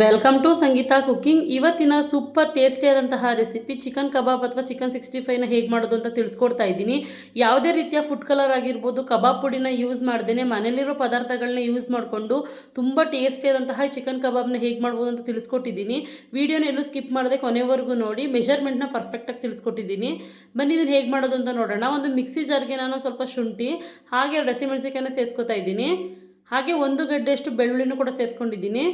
Welcome to Sangeetha cooking ಇವತ್ತಿನ super ಟೇಸ್ಟಿಯಾದಂತಹ recipe chicken ಕಬಾಬ್ ಅಥವಾ ಚಿಕನ್ ಸಿಕ್ಸ್ಟಿ ಫೈವ್ನ ಹೇಗೆ ಮಾಡೋದು ಅಂತ ತಿಳಿಸ್ಕೊಡ್ತಾ ಇದ್ದೀನಿ. ಯಾವುದೇ ರೀತಿಯ ಫುಡ್ ಕಲರ್ ಆಗಿರ್ಬೋದು ಕಬಾಬ್ ಪುಡಿನ ಯೂಸ್ ಮಾಡ್ದೇನೆ ಮನೇಲಿರೋ ಪದಾರ್ಥಗಳನ್ನ ಯೂಸ್ ಮಾಡಿಕೊಂಡು ತುಂಬ ಟೇಸ್ಟಿಯಾದಂತಹ ಚಿಕನ್ ಕಬಾಬ್ನ ಹೇಗೆ ಮಾಡ್ಬೋದು ಅಂತ ತಿಳಿಸ್ಕೊಟ್ಟಿದ್ದೀನಿ. ವೀಡಿಯೋನ ಎಲ್ಲೂ ಸ್ಕಿಪ್ ಮಾಡದೆ ಕೊನೆವರೆಗೂ ನೋಡಿ ಮೆಷರ್ಮೆಂಟ್ನ ಪರ್ಫೆಕ್ಟಾಗಿ ತಿಳಿಸ್ಕೊಟ್ಟಿದ್ದೀನಿ. ಬನ್ನಿ ಇದನ್ನು ಹೇಗೆ ಮಾಡೋದು ಅಂತ ನೋಡೋಣ. ಒಂದು ಮಿಕ್ಸಿ ಜಾರ್ಗೆ ನಾನು ಸ್ವಲ್ಪ ಶುಂಠಿ, ಹಾಗೆ ಹಸಿಮೆಣಸಿಕಾಯನ್ನ ಸೇರಿಸ್ಕೊತಾ ಇದ್ದೀನಿ. ಹಾಗೆ ಒಂದು ಗಡ್ಡೆಯಷ್ಟು ಬೆಳ್ಳುಳ್ಳಿನೂ ಕೂಡ ಸೇರಿಸ್ಕೊಂಡಿದ್ದೀನಿ.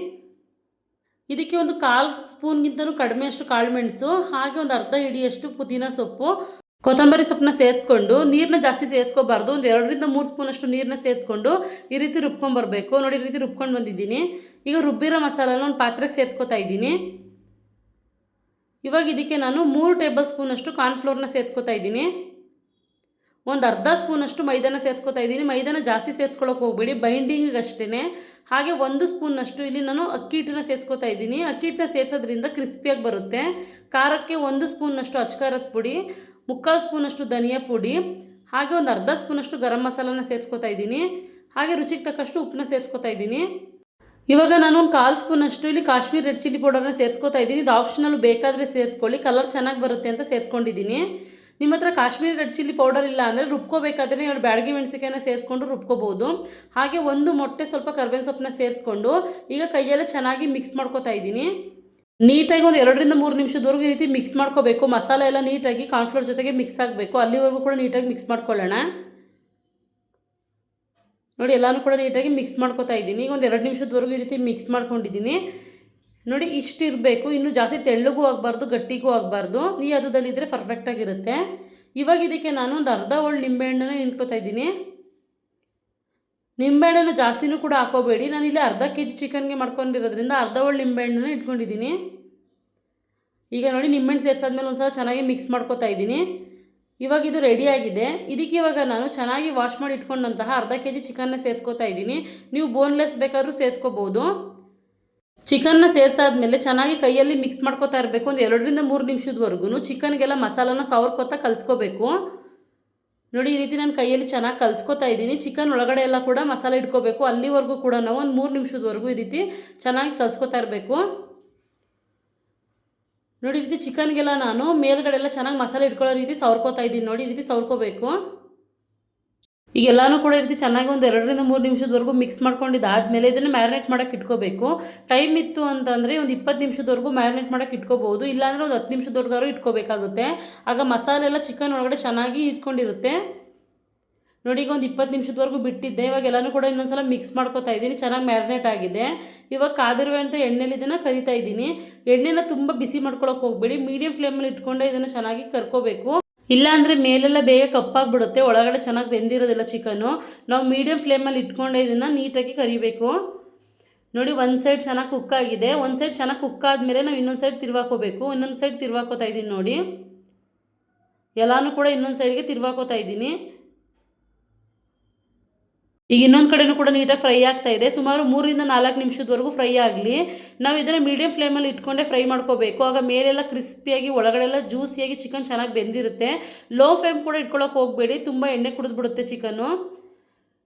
ಇದಕ್ಕೆ ಒಂದು ಕಾಲು ಸ್ಪೂನ್ಗಿಂತಲೂ ಕಡಿಮೆ ಅಷ್ಟು ಕಾಳು ಮೆಣಸು, ಹಾಗೆ ಒಂದು ಅರ್ಧ ಹಿಡಿಯಷ್ಟು ಪುದೀನ ಸೊಪ್ಪು. ಕೊತ್ತಂಬರಿ ಸೊಪ್ಪನ್ನ ಸೇರಿಸ್ಕೊಂಡು ನೀರನ್ನ ಜಾಸ್ತಿ ಸೇರಿಸ್ಕೋಬಾರ್ದು. ಒಂದು ಎರಡರಿಂದ ಮೂರು ಸ್ಪೂನಷ್ಟು ನೀರನ್ನ ಸೇರಿಸ್ಕೊಂಡು ಈ ರೀತಿ ರುಬ್ಕೊಂಬರ್ಬೇಕು. ನೋಡಿ, ಈ ರೀತಿ ರುಬ್ಕೊಂಡು ಬಂದಿದ್ದೀನಿ. ಈಗ ರುಬ್ಬಿರೋ ಮಸಾಲನ ಒಂದು ಪಾತ್ರೆಗೆ ಸೇರಿಸ್ಕೊತಾ ಇದ್ದೀನಿ. ಇವಾಗ ಇದಕ್ಕೆ ನಾನು ಮೂರು ಟೇಬಲ್ ಸ್ಪೂನಷ್ಟು ಕಾರ್ನ್ಫ್ಲೋರ್ನ ಸೇರಿಸ್ಕೊತಾ ಇದ್ದೀನಿ. ಒಂದು ಅರ್ಧ ಸ್ಪೂನಷ್ಟು ಮೈದಾನ ಸೇರಿಸ್ಕೊತಾ ಇದ್ದೀನಿ. ಮೈದಾನ ಜಾಸ್ತಿ ಸೇರಿಸ್ಕೊಳಕ್ಕೆ ಹೋಗ್ಬೇಡಿ. ಬೈಂಡಿಂಗಿಗೆ ಅಷ್ಟೇ ಹಾಗೆ ಒಂದು ಸ್ಪೂನಷ್ಟು ಇಲ್ಲಿ ನಾನು ಅಕ್ಕಿ ಹಿಟ್ಟನ್ನ ಸೇರಿಸ್ಕೊತಾ ಇದ್ದೀನಿ. ಅಕ್ಕಿ ಹಿಟ್ಟನ್ನ ಸೇರಿಸೋದ್ರಿಂದ ಕ್ರಿಸ್ಪಿಯಾಗಿ ಬರುತ್ತೆ. ಖಾರಕ್ಕೆ ಒಂದು ಸ್ಪೂನಷ್ಟು ಅಚ್ಕಾರದ ಪುಡಿ, ಮುಕ್ಕಾಲು ಸ್ಪೂನಷ್ಟು ಧನಿಯಾ ಪುಡಿ, ಹಾಗೆ ಒಂದು ಅರ್ಧ ಸ್ಪೂನಷ್ಟು ಗರಂ ಮಸಾಲನ ಸೇರಿಸ್ಕೊತಾ ಇದ್ದೀನಿ. ಹಾಗೆ ರುಚಿಗೆ ತಕ್ಕಷ್ಟು ಉಪ್ಪನ್ನ ಸೇರಿಸ್ಕೊತಾ ಇದ್ದೀನಿ. ಇವಾಗ ನಾನು ಒಂದು ಕಾಲು ಸ್ಪೂನಷ್ಟು ಇಲ್ಲಿ ಕಾಶ್ಮೀರ್ ರೆಡ್ ಚಿಲ್ಲಿ ಪೌಡರ್ನ ಸೇರಿಸ್ಕೊತಾ ಇದ್ದೀನಿ. ಇದು ಆಪ್ಷನಲ್ ಬೇಕಾದರೆ ಸೇರಿಸ್ಕೊಳ್ಳಿ. ಕಲರ್ ಚೆನ್ನಾಗಿ ಬರುತ್ತೆ ಅಂತ ಸೇರಿಸ್ಕೊಂಡಿದ್ದೀನಿ. ನಿಮ್ಮ ಹತ್ರ ಕಾಶ್ಮೀರಿ ರೆಡ್ ಚಿಲ್ಲಿ ಪೌಡರ್ ಇಲ್ಲ ಅಂದರೆ ರುಬ್ಕೋಬೇಕಾದ್ರೆ ಎರಡು ಬ್ಯಾಡಗಿ ಮೆಣಸಿಕಾಯನ್ನ ಸೇರಿಸ್ಕೊಂಡು ರುಬ್ಕೋಬೋದು. ಹಾಗೆ ಒಂದು ಮೊಟ್ಟೆ ಸ್ವಲ್ಪ ಕರ್ಬೇವಿನ ಸೊಪ್ಪನ್ನ ಸೇರಿಸ್ಕೊಂಡು ಈಗ ಕೈಯೆಲ್ಲ ಚೆನ್ನಾಗಿ ಮಿಕ್ಸ್ ಮಾಡ್ಕೊತಾ ಇದ್ದೀನಿ. ನೀಟಾಗಿ ಒಂದು ಎರಡರಿಂದ ಮೂರು ನಿಮಿಷದವರೆಗೂ ಈ ರೀತಿ ಮಿಕ್ಸ್ ಮಾಡ್ಕೋಬೇಕು. ಮಸಾಲೆ ಎಲ್ಲ ನೀಟಾಗಿ ಕಾರ್ನ್ಫ್ಲೋರ್ ಜೊತೆಗೆ ಮಿಕ್ಸ್ ಆಗಬೇಕು. ಅಲ್ಲಿವರೆಗೂ ಕೂಡ ನೀಟಾಗಿ ಮಿಕ್ಸ್ ಮಾಡ್ಕೊಳ್ಳೋಣ. ನೋಡಿ ಎಲ್ಲನೂ ಕೂಡ ನೀಟಾಗಿ ಮಿಕ್ಸ್ ಮಾಡ್ಕೊತಾ ಇದ್ದೀನಿ. ಈಗ ಒಂದು ಎರಡು ನಿಮಿಷದವರೆಗೂ ಈ ರೀತಿ ಮಿಕ್ಸ್ ಮಾಡ್ಕೊಂಡಿದ್ದೀನಿ. ನೋಡಿ, ಇಷ್ಟು ಇರಬೇಕು, ಇನ್ನು ಜಾಸ್ತಿ ತೆಳ್ಳಗೂ ಆಗಬಾರ್ದು, ಗಟ್ಟಿಗೂ ಆಗಬಾರ್ದು. ಈ ಹದದಲ್ಲಿದ್ದರೆ ಪರ್ಫೆಕ್ಟಾಗಿರುತ್ತೆ ಇವಾಗ ಇದಕ್ಕೆ ನಾನು ಒಂದು ಅರ್ಧ ಒಳ್ಳೆ ನಿಂಬೆಹಣ್ಣನ್ನು ಇಟ್ಕೋತಾ ಇದ್ದೀನಿ. ನಿಂಬೆಹಣ್ಣನ್ನು ಜಾಸ್ತಿನೂ ಕೂಡ ಹಾಕೋಬೇಡಿ. ನಾನು ಇಲ್ಲಿ ಅರ್ಧ ಕೆ ಜಿ ಚಿಕನ್ಗೆ ಮಾಡ್ಕೊಂಡಿರೋದ್ರಿಂದ ಅರ್ಧ ಒಳ್ಳೆ ನಿಂಬೆಹಣ್ಣನ್ನು ಇಟ್ಕೊಂಡಿದ್ದೀನಿ. ಈಗ ನೋಡಿ, ನಿಂಬೆಹಣ್ಣು ಸೇರಿಸಾದ್ಮೇಲೆ ಒಂದು ಸಲ ಚೆನ್ನಾಗಿ ಮಿಕ್ಸ್ ಮಾಡ್ಕೋತಾ ಇದ್ದೀನಿ. ಇವಾಗ ಇದು ರೆಡಿಯಾಗಿದೆ ಇದಕ್ಕೆ ಇವಾಗ ನಾನು ಚೆನ್ನಾಗಿ ವಾಶ್ ಮಾಡಿ ಇಟ್ಕೊಂಡಂತಹ ಅರ್ಧ ಕೆ ಜಿ ಚಿಕನ್ನ ಸೇರಿಸ್ಕೋತಾ ಇದ್ದೀನಿ. ನೀವು ಬೋನ್ಲೆಸ್ ಬೇಕಾದರೂ ಸೇರಿಸ್ಕೋಬೋದು. ಚಿಕನ್ನ ಸೇರಿಸಾದ್ಮೇಲೆ ಚೆನ್ನಾಗಿ ಕೈಯಲ್ಲಿ ಮಿಕ್ಸ್ ಮಾಡ್ಕೋತಾ ಇರಬೇಕು. ಒಂದು ಎರಡರಿಂದ ಮೂರು ನಿಮಿಷದವರೆಗೂ ಚಿಕನ್ಗೆಲ್ಲ ಮಸಾಲಾನ ಸವರ್ಕೋತಾ ಕಲಿಸ್ಕೋಬೇಕು. ನೋಡಿ, ಈ ರೀತಿ ನಾನು ಕೈಯಲ್ಲಿ ಚೆನ್ನಾಗಿ ಕಲಿಸ್ಕೋತಾ ಇದ್ದೀನಿ. ಚಿಕನ್ ಒಳಗಡೆ ಎಲ್ಲ ಕೂಡ ಮಸಾಲೆ ಇಟ್ಕೋಬೇಕು. ಅಲ್ಲಿವರೆಗೂ ಕೂಡ ನಾವು ಒಂದು ಮೂರು ನಿಮಿಷದವರೆಗೂ ಈ ರೀತಿ ಚೆನ್ನಾಗಿ ಕಲಿಸ್ಕೋತಾ ಇರಬೇಕು. ನೋಡಿ, ಈ ರೀತಿ ಚಿಕನ್ಗೆಲ್ಲ ನಾನು ಮೇಲ್ಗಡೆ ಎಲ್ಲ ಚೆನ್ನಾಗಿ ಮಸಾಲೆ ಇಟ್ಕೊಳ್ಳೋ ರೀತಿ ಸವರ್ಕೋತಾ ಇದ್ದೀನಿ. ನೋಡಿ, ಈ ರೀತಿ ಸವರ್ಕೋಬೇಕು. ಈಗ ಎಲ್ಲನೂ ಕೂಡ ಈ ರೀತಿ ಚೆನ್ನಾಗಿ ಒಂದು ಎರಡರಿಂದ ಮೂರು ನಿಮಿಷದವರೆಗೂ ಮಿಕ್ಸ್ ಮಾಡ್ಕೊಂಡಿದ್ದಾದಮೇಲೆ ಇದನ್ನು ಮ್ಯಾರಿನೇಟ್ ಮಾಡೋಕೆ ಇಟ್ಕೋಬೇಕು. ಟೈಮ್ ಇತ್ತು ಅಂತಂದರೆ ಒಂದು ಇಪ್ಪತ್ತು ನಿಮಿಷದವರೆಗೂ ಮ್ಯಾರಿನೇಟ್ ಮಾಡೋಕೆ ಇಟ್ಕೋಬೋದು ಇಲ್ಲಾಂದರೆ ಒಂದು ಹತ್ತು ನಿಮಿಷದವರೆಗಾರು ಇಟ್ಕೋಬೇಕಾಗುತ್ತೆ. ಆಗ ಮಸಾಲೆ ಎಲ್ಲ ಚಿಕನ್ ಒಳಗಡೆ ಚೆನ್ನಾಗಿ ಇಟ್ಕೊಂಡಿರುತ್ತೆ. ನೋಡಿ ಈಗ ಒಂದು ಇಪ್ಪತ್ತು ನಿಮಿಷದವರೆಗೂ ಬಿಟ್ಟಿದ್ದೆ. ಇವಾಗ ಎಲ್ಲನೂ ಕೂಡ ಇನ್ನೊಂದ್ಸಲ ಮಿಕ್ಸ್ ಮಾಡ್ಕೋತಾ ಇದ್ದೀನಿ. ಚೆನ್ನಾಗಿ ಮ್ಯಾರಿನೇಟ್ ಆಗಿದೆ. ಇವಾಗ ಅಂತ ಎಣ್ಣೆಲಿ ಇದನ್ನು ಕರಿತಾ ಇದ್ದೀನಿ. ಎಣ್ಣೆನ ತುಂಬ ಬಿಸಿ ಮಾಡ್ಕೊಳಕ್ಕೆ ಹೋಗಬೇಡಿ. ಮೀಡಿಯಂ ಫ್ಲೇಮಲ್ಲಿ ಇಟ್ಕೊಂಡೆ ಇದನ್ನು ಚೆನ್ನಾಗಿ ಕರ್ಕೋಬೇಕು. ಇಲ್ಲ ಅಂದರೆ ಮೇಲೆಲ್ಲ ಬೇಗ ಕಪ್ಪಾಗಿಬಿಡುತ್ತೆ, ಒಳಗಡೆ ಚೆನ್ನಾಗಿ ಬೆಂದಿರೋದಿಲ್ಲ ಚಿಕನ್ನು. ನಾವು ಮೀಡಿಯಮ್ ಫ್ಲೇಮಲ್ಲಿ ಇಟ್ಕೊಂಡೆ ಇದನ್ನು ನೀಟಾಗಿ ಕರಿಬೇಕು. ನೋಡಿ, ಒಂದು ಸೈಡ್ ಚೆನ್ನಾಗಿ ಕುಕ್ ಆಗಿದೆ. ಒಂದು ಸೈಡ್ ಚೆನ್ನಾಗಿ ಕುಕ್ ಆದಮೇಲೆ ನಾವು ಇನ್ನೊಂದು ಸೈಡ್ ತಿರ್ವಾಕೋಬೇಕು. ಇನ್ನೊಂದು ಸೈಡ್ ತಿರ್ವಾಕೋತಾ ಇದ್ದೀನಿ ನೋಡಿ. ಎಲ್ಲನೂ ಕೂಡ ಇನ್ನೊಂದು ಸೈಡ್ಗೆ ತಿರ್ವಾಕೋತಾ ಇದ್ದೀನಿ ಈಗ ಇನ್ನೊಂದು ಕಡೆನೂ ಕೂಡ ನೀಟಾಗಿ ಫ್ರೈ ಆಗ್ತಾ ಇದೆ. ಸುಮಾರು ಮೂರರಿಂದ ನಾಲ್ಕು ನಿಮಿಷದವರೆಗೂ ಫ್ರೈ ಆಗಲಿ. ನಾವು ಇದನ್ನು ಮೀಡಿಯಂ ಫ್ಲೇಮಲ್ಲಿ ಇಟ್ಕೊಂಡೆ ಫ್ರೈ ಮಾಡ್ಕೋಬೇಕು. ಆಗ ಮೇಲೆಲ್ಲ ಕ್ರಿಸ್ಪಿಯಾಗಿ ಒಳಗಡೆಲ್ಲ ಜ್ಯೂಸಿಯಾಗಿ ಚಿಕನ್ ಚೆನ್ನಾಗಿ ಬೆಂದಿರುತ್ತೆ. ಲೋ ಫ್ಲೇಮ್ ಕೂಡ ಇಟ್ಕೊಳ್ಳೋಕೆ ಹೋಗಬೇಡಿ. ತುಂಬ ಎಣ್ಣೆ ಕುಡಿದ್ಬಿಡುತ್ತೆ ಚಿಕನ್ನು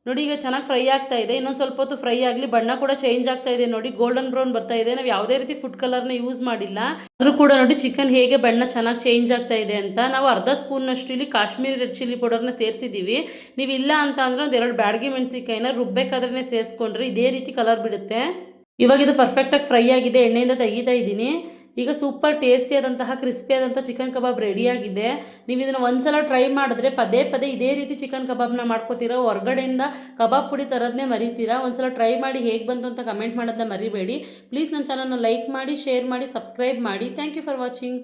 ನೋಡಿ, ಈಗ ಚೆನ್ನಾಗಿ ಫ್ರೈ ಆಗ್ತಾ ಇದೆ. ಇನ್ನೊಂದು ಸ್ವಲ್ಪ ಹೊತ್ತು ಫ್ರೈ ಆಗಲಿ, ಬಣ್ಣ ಕೂಡ ಚೇಂಜ್ ಆಗ್ತಾ ಇದೆ ನೋಡಿ. ಗೋಲ್ಡನ್ ಬ್ರೌನ್ ಬರ್ತಾ ಇದೆ. ನಾವು ಯಾವುದೇ ರೀತಿ ಫುಡ್ ಕಲರ್ನ ಯೂಸ್ ಮಾಡಿಲ್ಲ. ಆದರೂ ಕೂಡ ನೋಡಿ ಚಿಕನ್ ಹೇಗೆ ಬಣ್ಣ ಚೆನ್ನಾಗಿ ಚೇಂಜ್ ಆಗ್ತಾ ಇದೆ ಅಂತ ನಾವು ಅರ್ಧ ಸ್ಪೂನ್ನಷ್ಟು ಇಲ್ಲಿ ಕಾಶ್ಮೀರಿ ರೆಡ್ ಚಿಲ್ಲಿ ಪೌಡರ್ನ ಸೇರಿಸಿದ್ದೀವಿ ನೀವು ಇಲ್ಲ ಅಂತ ಅಂದರೆ ಒಂದು ಎರಡು ಬ್ಯಾಡಗಿ ಮೆಣಸಿಕಾಯಿನ ರುಬ್ಬೇಕಾದ್ರೆ ಸೇರಿಸ್ಕೊಂಡ್ರೆ ಇದೇ ರೀತಿ ಕಲರ್ ಬಿಡುತ್ತೆ. ಇವಾಗ ಇದು ಪರ್ಫೆಕ್ಟಾಗಿ ಫ್ರೈ ಆಗಿದೆ. ಎಣ್ಣೆಯಿಂದ ತೆಗಿತಾ ಇದ್ದೀನಿ. ಈಗ ಸೂಪರ್ ಟೇಸ್ಟಿ ಆದಂತಹ ಕ್ರಿಸ್ಪಿ ಕ್ರಿಸ್ಪಿಯಾದಂಥ ಚಿಕನ್ ಕಬಾಬ್ ರೆಡಿಯಾಗಿದೆ ನೀವು ಇದನ್ನು ಒಂದ್ಸಲ ಟ್ರೈ ಮಾಡಿದ್ರೆ ಪದೇ ಪದೇ ಇದೇ ರೀತಿ ಚಿಕನ್ ಕಬಾಬ್ನ ಮಾಡ್ಕೋತೀರಾ, ಹೊರಗಡೆಯಿಂದ ಕಬಾಬ್ ಪುಡಿ ತರೋದನ್ನೇ ಮರಿತೀರಾ. ಒಂದ್ಸಲ ಟ್ರೈ ಮಾಡಿ ಹೇಗೆ ಬಂತು ಅಂತ ಕಮೆಂಟ್ ಮಾಡೋದನ್ನ ಮರಿಬೇಡಿ. ಪ್ಲೀಸ್ ನನ್ನ ಚಾನಲ್ನ ಲೈಕ್ ಮಾಡಿ ಶೇರ್ ಮಾಡಿ ಸಬ್ಸ್ಕ್ರೈಬ್ ಮಾಡಿ. Thank you for watching